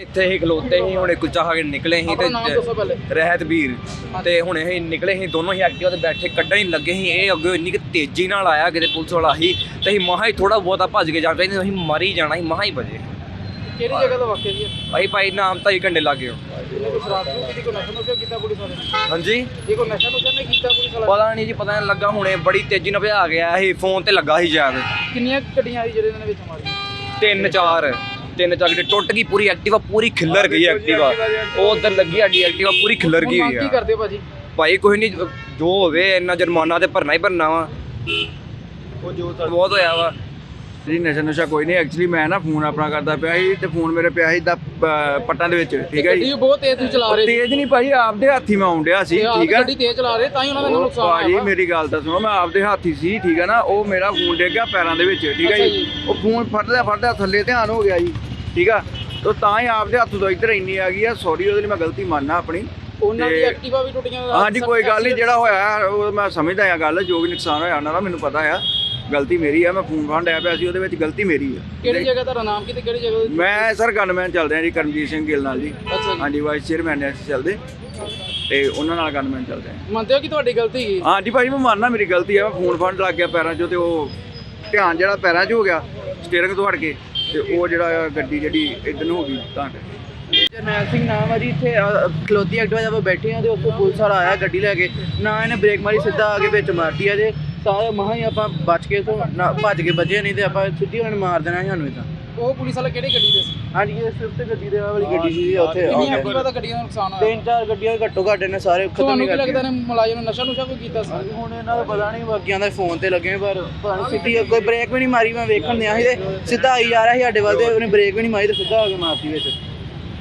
ਇੱਥੇ ਹੀ ਖਲੋਤੇ ਸੀ ਹੁਣੇ ਕੁਲਚਾ ਖਾ ਕੇ ਨਿਕਲੇ ਸੀ ਪਹਿਲੇ। ਰਹਿਤ ਵੀਰ ਤੇ ਹੁਣੇ ਅਸੀਂ ਨਿਕਲੇ ਸੀ ਦੋਨੋਂ ਹੀ ਐਕਟਿਵਾ ਤੇ ਬੈਠੇ ਕੱਢਣ ਹੀ ਲੱਗੇ ਸੀ। ਇਹ ਅੱਗੇ ਇੰਨੀ ਕਿ ਤੇਜ਼ੀ ਨਾਲ ਆਇਆ ਕਿਤੇ ਪੁਲਿਸ ਵਾਲਾ ਸੀ ਤੇ ਅਸੀਂ ਮਹਾ ਹੀ ਥੋੜਾ ਬਹੁਤਾ ਭੱਜ ਕੇ ਜਾਣਾ ਚਾਹੀਦਾ ਅਸੀਂ ਮਰ ਹੀ ਜਾਣਾ ਸੀ ਮਹਾ ਹੀ ਭਜੇ ਕਿਹੜੀ ਜਗ੍ਹਾ ਦਾ ਵਾਕਿਆ ਜੀ? ਭਾਈ ਭਾਈ ਨਾਮ ਤਾਂ ਹੀ ਘੰਟੇ ਲੱਗ ਨੇ? ਹਾਂਜੀ। ਇਹ ਕੋਈ ਨਸ਼ਾ ਨੁਸ਼ਾ ਨਹੀਂ ਕੀਤਾ ਪੁਲਿਸ ਵਾਲੇ ਪਤਾ ਨਹੀਂ ਜੀ ਪਤਾ ਨਹੀਂ ਲੱਗਾ ਹੁਣੇ ਬੜੀ ਤੇਜ਼ੀ ਨਾਲ ਭਜਾ ਗਿਆ ਇਹ ਫੋਨ ਤੇ ਲੱਗਾ ਸੀ ਯਾਦ ਕਿੰਨੀਆਂ ਗੱਡੀਆਂ ਆਈ ਜਿਹੜੇ ਇਹਨਾਂ ਨੇ ਵਿੱਚ ਮਾਰੀਆਂ? ਤਿੰਨ ਚਾਰ। ਤਿੰਨ ਚਾਰ ਗੱਡੀ ਟੁੱਟ ਗਈ ਪੂਰੀ ਐਕਟਿਵਾ ਪੂਰੀ ਖਿੱਲਰ ਗਈ ਐਕਟਿਵਾ ਉਹ ਉਧਰ ਲੱਗੀ ਸਾਡੀ ਐਕਟਿਵਾ ਪੂਰੀ ਖਿੱਲਰ ਗਈ ਹੋਈ ਕੀ ਆ। ਕਰਦੇ ਭਾਜੀ? ਭਾਈ ਕੋਈ ਨਹੀਂ ਜੋ ਹੋਵੇ ਇੰਨਾ ਜੁਰਮਾਨਾ ਤੇ ਭਰਨਾ ਹੀ ਭਰਨਾ ਵਾ। ਉਹ ਜੋ ਬਹੁਤ ਹੋਇਆ ਵਾ। ਜੀ ਨਸ਼ਾ ਨੁਸ਼ਾ ਕੋਈ ਨਹੀਂ ਐਕਚੁਅਲੀ ਮੈਂ ਨਾ ਫੋਨ ਆਪਣਾ ਕਰਦਾ ਪਿਆ ਸੀ ਤੇ ਫੋਨ ਮੇਰੇ ਪਿਆ ਸੀ ਦਾ ਪੱਟਾਂ ਦੇ ਵਿੱਚ ਠੀਕ ਹੈ ਗੱਡੀ ਜੀ ਬਹੁਤ ਤੇਜ਼ ਤੁਸੀਂ ਚਲਾ ਰਹੇ ਸੀ। ਤੇਜ਼ ਨਹੀਂ ਭਾਈ ਆਪਦੇ ਹੱਥੀ ਮੈਂ ਆਉਂਦਿਆ ਸੀ ਠੀਕ ਹੈ? ਗੱਡੀ ਤੇਜ਼ ਚਲਾ ਰਹੇ ਤਾਂ ਹੀ ਉਹਨਾਂ ਦਾ ਨੁਕਸਾਨ ਹੋਇਆ। ਵਾ। ਮੇਰੀ ਗੱਲ ਤਾਂ ਸੁਣੋ ਮੈਂ ਆਪਦੇ ਹੱਥੀ ਸੀ ਠੀਕ ਹੈ ਨਾ? ਉਹ ਮੇਰਾ ਫੋਨ ਡਿੱਗ ਗਿਆ ਪੈਰਾਂ ਦੇ ਵਿੱਚ ਠੀਕ ਹੈ ਜੀ। ਉਹ ਫੋਨ ਫੜਦਾ ਫੜਦਾ ਥੱਲੇ ਧਿਆਨ ਹੋ ਗਿਆ ਜੀ ਠੀਕ ਆ? ਤਾਂ ਤਾਂ ਹੀ ਆਪਦੇ ਹੱਥ ਤੋਂ ਇੱਧਰ ਇੰਨੀ ਆ ਗਈ ਆ ਸੌਰੀ ਉਹਦੇ ਲਈ ਮੈਂ ਗਲਤੀ ਮੰਨਣਾ ਆਪਣੀ। ਉਹਨਾਂ ਦੀ ਐਕਟਿਵਾ ਵੀ ਟੁੱਟੀਆਂ ਹਾਂਜੀ ਕੋਈ ਗੱਲ ਨਹੀਂ ਜਿਹੜਾ ਹੋਇਆ ਉਹ ਮੈਂ ਸਮਝਦਾ ਆ ਗੱਲ ਜੋ ਵੀ ਨੁਕਸਾਨ ਹੋਇਆ ਉਹਨਾਂ ਦਾ ਮੈਨੂੰ ਪਤਾ ਆ। ਗਲਤੀ ਮੇਰੀ ਆ ਮੈਂ ਫੋਨ ਫੜਨ ਡਿਆ ਪਿਆ ਸੀ ਉਹਦੇ ਵਿੱਚ ਗਲਤੀ ਮੇਰੀ ਆ। ਕਿਹੜੀ ਜਗ੍ਹਾ ਤੁਹਾਡਾ ਨਾਮ ਕੀ ਤੇ ਕਿਹੜੀ ਜਗ੍ਹਾ ਦਾ? ਮੈਂ ਸਰ ਗਨਮੈਨ ਚੱਲਦੇ ਆ ਜੀ ਕਰਮਜੀਤ ਸਿੰਘ ਗਿੱਲ ਨਾਲ ਜੀ। ਅੱਛਾ ਜੀ। ਹਾਂਜੀ ਵਾਈਸ ਚੇਅਰਮੈਨ ਨੇ ਅਸੀਂ ਚੱਲਦੇ। ਤੇ ਉਹਨਾਂ ਨਾਲ ਗਨਮੈਨ ਚੱਲਦੇ ਆ। ਮੰਨਦੇ ਹੋ ਕਿ ਤੁਹਾਡੀ ਗਲਤੀ ਹੈ ਹਾਂਜੀ ਭਾਈ ਮੈਂ ਮੰਨਣਾ ਮੇਰੀ ਗਲਤੀ ਆ ਮੈਂ ਫੋਨ ਫੜਨ ਲੱਗ ਗਿਆ ਪੈਰਾਂ 'ਚੋਂ ਤੇ ਉਹ ਧਿਆਨ ਜਿਹੜਾ ਪੈਰਾਂ 'ਚ ਹੋ ਗਿਆ ਸਟੀਅਰਿੰਗ ਤੋਂ ਹਟ ਕੇ ਤੇ ਉਹ ਜਿਹੜਾ ਗੱਡੀ ਜਿਹੜੀ ਇਧਰ ਨੂੰ ਹੋ ਗਈ ਤਾਂ ਕਰਕੇ। ਜਰਨੈਲ ਸਿੰਘ ਨਾਮ ਆ ਜੀ ਇੱਥੇ ਅ, ਖਲੋਤੀ ਐਕਟਿਵਾ ਜਦੋਂ ਬੈਠੇ ਆ ਤੇ ਉੱਥੇ ਪੁਲਿਸ ਵਾਲਾ ਆਇਆ ਗੱਡੀ ਲੈ ਕੇ ਨਾ ਇਹਨੇ ਬ੍ਰੇਕ ਮਾਰੀ ਸਿੱਧਾ ਆ ਕੇ ਵਿੱਚ ਮਾਰਤੀ ਆ ਜੇ ਸਾਰੇ ਮਹਾਂ ਹੀ ਆਪਾਂ ਬਚ ਕੇ ਤੋਂ ਨਾ ਭੱਜ ਕੇ ਬਚੇ ਨਹੀਂ ਤੇ ਆਪਾਂ ਸਿੱਧੀ ਉਹਨਾਂ ਨੇ ਮਾਰ ਦੇਣਾ ਸੀ ਸਾਨੂੰ ਇਦਾਂ ਉਹ ਪੁਲਿਸ ਵਾਲੇ ਕਿਹੜੀ ਗੱਡੀ ਦੇ ਸੀ? ਹਾਂਜੀ ਇਹ ਸਵਿਫਟ ਗੱਡੀ ਦੇ ਵਾਲੀ ਗੱਡੀ ਸੀ ਜੀ ਉੱਥੇ ਆ ਕਿੰਨੀ ਕੇ। ਐਕਟਿਵਾ ਦਾ ਗੱਡੀਆਂ ਦਾ ਨੁਕਸਾਨ ਹੋਇਆ? ਤਿੰਨ ਚਾਰ ਗੱਡੀਆਂ ਘੱਟੋ ਘੱਟ ਨੇ ਸਾਰੇ ਖਤਮ ਤੁਹਾਨੂੰ ਨਹੀਂ ਕੀ ਲੱਗਦਾ ਨੇ ਮੁਲਾਜ਼ਮ ਨੇ ਨਸ਼ਾ ਨੁਸ਼ਾ ਕੋਈ ਕੀਤਾ ਸੀ? ਹੁਣ ਇਹਨਾਂ ਦਾ ਪਤਾ ਨਹੀਂ ਬਾਕੀਆਂ ਦਾ ਫੋਨ ਤੇ ਲੱਗੇ ਪਰ ਸਿੱਧੀ ਕੋਈ ਬ੍ਰੇਕ ਵੀ ਨਹੀਂ ਮਾਰੀ ਮੈਂ ਵੇਖਣ ਦਿਆ ਸੀ ਤੇ ਸਿੱਧਾ ਆਈ ਜਾ ਰਿਹਾ ਸੀ ਸਾਡੇ ਵੱਲ ਤੇ ਉਹਨੇ ਬ੍ਰੇਕ ਵੀ ਨਹੀਂ ਮਾਰੀ ਤੇ ਸਿੱਧਾ ਆ ਕੇ ਮਾਰਤੀ ਵਿੱਚ।